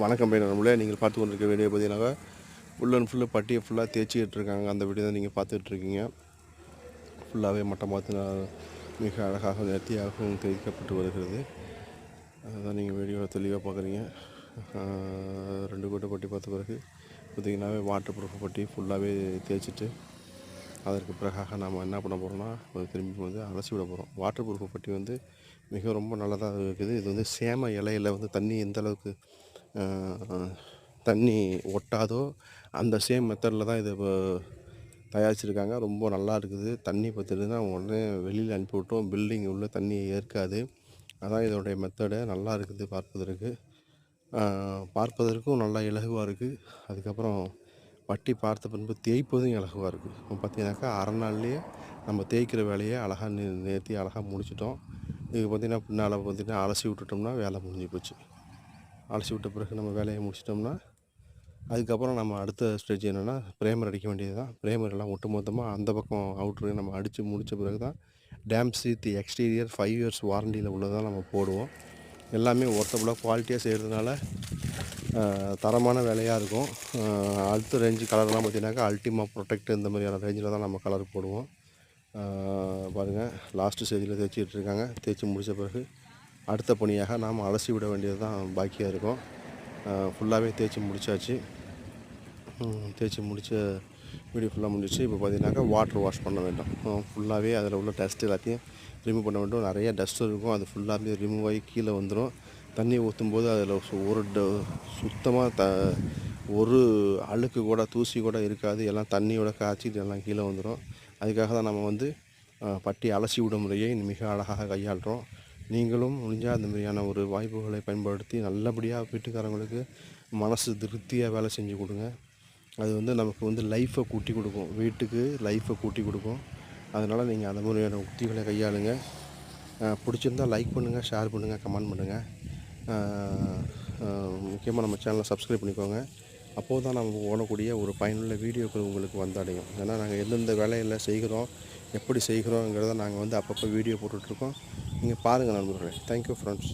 வணக்கம் பையன் நம்மளே நீங்கள் பார்த்து கொண்டிருக்க வீடியோ பார்த்தீங்கன்னாக்கா ஃபுல் அண்ட் ஃபுல்லு பட்டியை ஃபுல்லாக தேய்ச்சிக்கிட்டு இருக்காங்க அந்த வீடியோ தான் நீங்கள் பார்த்துட்ருக்கீங்க ஃபுல்லாகவே மட்டம் பார்த்து மிக அழகாக நேர்த்தியாகவும் தேய்க்கப்பட்டு வருகிறது. அதுதான் நீங்கள் வீடியோ தெளிவாக பார்க்குறீங்க. ரெண்டு கோட்டை பட்டி பார்த்த பிறகு பார்த்தீங்கன்னாவே வாட்டர் ப்ரூஃப் பட்டி ஃபுல்லாகவே தேய்ச்சிட்டு அதற்கு பிறகாக நாம் என்ன பண்ண போகிறோம்னா திரும்பி வந்து அலசி விட போகிறோம் வாட்டர் ப்ரூஃப் பட்டி வந்து மிக ரொம்ப நல்லதாக இருக்குது. இது வந்து சேம இலையில வந்து தண்ணி எந்த அளவுக்கு தண்ணி ஒட்டாதோ அந்த சேம் மெத்தடில் தான் இதை தயாரிச்சிருக்காங்க. ரொம்ப நல்லா இருக்குது. தண்ணி பார்த்துட்டுனா உடனே வெளியில் அனுப்பிவிட்டோம் பில்டிங் உள்ளே தண்ணி ஏற்காது. அதான் இதோடைய மெத்தடு நல்லா இருக்குது பார்ப்பதற்கு. பார்ப்பதற்கும் நல்லா இலகுவாக இருக்குது அதுக்கப்புறம் வட்டி பார்த்த பின்பு தேய்ப்பதும் இலகுவாக இருக்குது இப்போ பார்த்தீங்கன்னாக்கா அரை நாள்லேயே நம்ம தேய்க்கிற வேலையை அழகாக நே நேர்த்தி அழகாக முடிச்சிட்டோம். இது பார்த்திங்கன்னா பின்னால் பார்த்திங்கன்னா அலசி விட்டுட்டோம்னா வேலை முடிஞ்சு போச்சு. அலசி விட்ட பிறகு நம்ம வேலையை முடிச்சிட்டோம்னா அதுக்கப்புறம் நம்ம அடுத்த ஸ்டேஜ் என்னென்னா பிரேமர் அடிக்க வேண்டியது தான் பிரேமர் எல்லாம் ஒட்டு மொத்தமாக அந்த பக்கம் அவுட்ரு நம்ம அடித்து முடித்த பிறகு தான் dam sheath exterior five years வாரண்டியில் உள்ளதான் நம்ம போடுவோம். எல்லாமே ஒர்த்தபுளாக குவாலிட்டியாக செய்கிறதுனால தரமான வேலையாக இருக்கும். அடுத்த ரேஞ்சு கலர்லாம் பார்த்தீங்கன்னாக்கா அல்டிமா ப்ரொடெக்ட் இந்த மாதிரியான ரேஞ்சில் தான் நம்ம கலர் போடுவோம். பாருங்கள் லாஸ்ட்டு ஸ்டேஜில் தேய்ச்சிட்டு இருக்காங்க. தேய்ச்சி முடித்த பிறகு அடுத்த பணியாக நாம் அலசி விட வேண்டியது தான் பாக்கியாக இருக்கும் ஃபுல்லாகவே தேய்ச்சி முடிச்சாச்சு. தேய்ச்சி முடித்த வீடியோ ஃபுல்லாக முடிச்சு இப்போ பார்த்தீங்கன்னாக்கா வாட்டர் வாஷ் பண்ண வேண்டும். ஃபுல்லாகவே அதில் உள்ள டஸ்ட் எல்லாத்தையும் ரிமூவ் பண்ண வேண்டும். நிறைய டஸ்ட் இருக்கும். அது ஃபுல்லாகவே ரிமூவ் ஆகி கீழே வந்துடும் தண்ணி ஊற்றும் போது அதில் ஒரு சுத்தமாக த ஒரு அழுக்கு கூட தூசி கூட இருக்காது. எல்லாம் தண்ணியோட காய்ச்சிட்டு எல்லாம் கீழே வந்துடும் அதுக்காக தான் நம்ம வந்து பட்டி அலசி விடும் முறையை மிக அழகாக கையாளுறோம். நீங்களும் முடிஞ்சால் அந்த மாதிரியான ஒரு வாய்ப்புகளை பயன்படுத்தி நல்லபடியாக வீட்டுக்காரங்களுக்கு மனசு திருப்தியாக வேலை செஞ்சு கொடுங்க. அது வந்து நமக்கு வந்து லைஃப்பை கூட்டி கொடுக்கும். வீட்டுக்கு லைஃப்பை கூட்டி கொடுக்கும். அதனால் நீங்கள் அந்த மாதிரியான உத்திகளை கையாளுங்க. பிடிச்சிருந்தால் பிடிச்சிருந்தா லைக் பண்ணுங்கள் ஷேர் பண்ணுங்கள் கமெண்ட் பண்ணுங்கள் முக்கியமாக நம்ம சேனலை சப்ஸ்கிரைப் பண்ணிக்கோங்க. அப்போது தான் நம்ம ஓடக்கூடிய ஒரு பயனுள்ள வீடியோக்கள் உங்களுக்கு வந்தடையும் ஏன்னா நாங்கள் எந்தெந்த வேலையில் செய்கிறோம் எப்படி செய்கிறோங்கிறத நாங்கள் வந்து அப்பப்போ வீடியோ போட்டுட்ருக்கோம். நீங்கள் பாருங்கள் நண்பர்களே. Thank you friends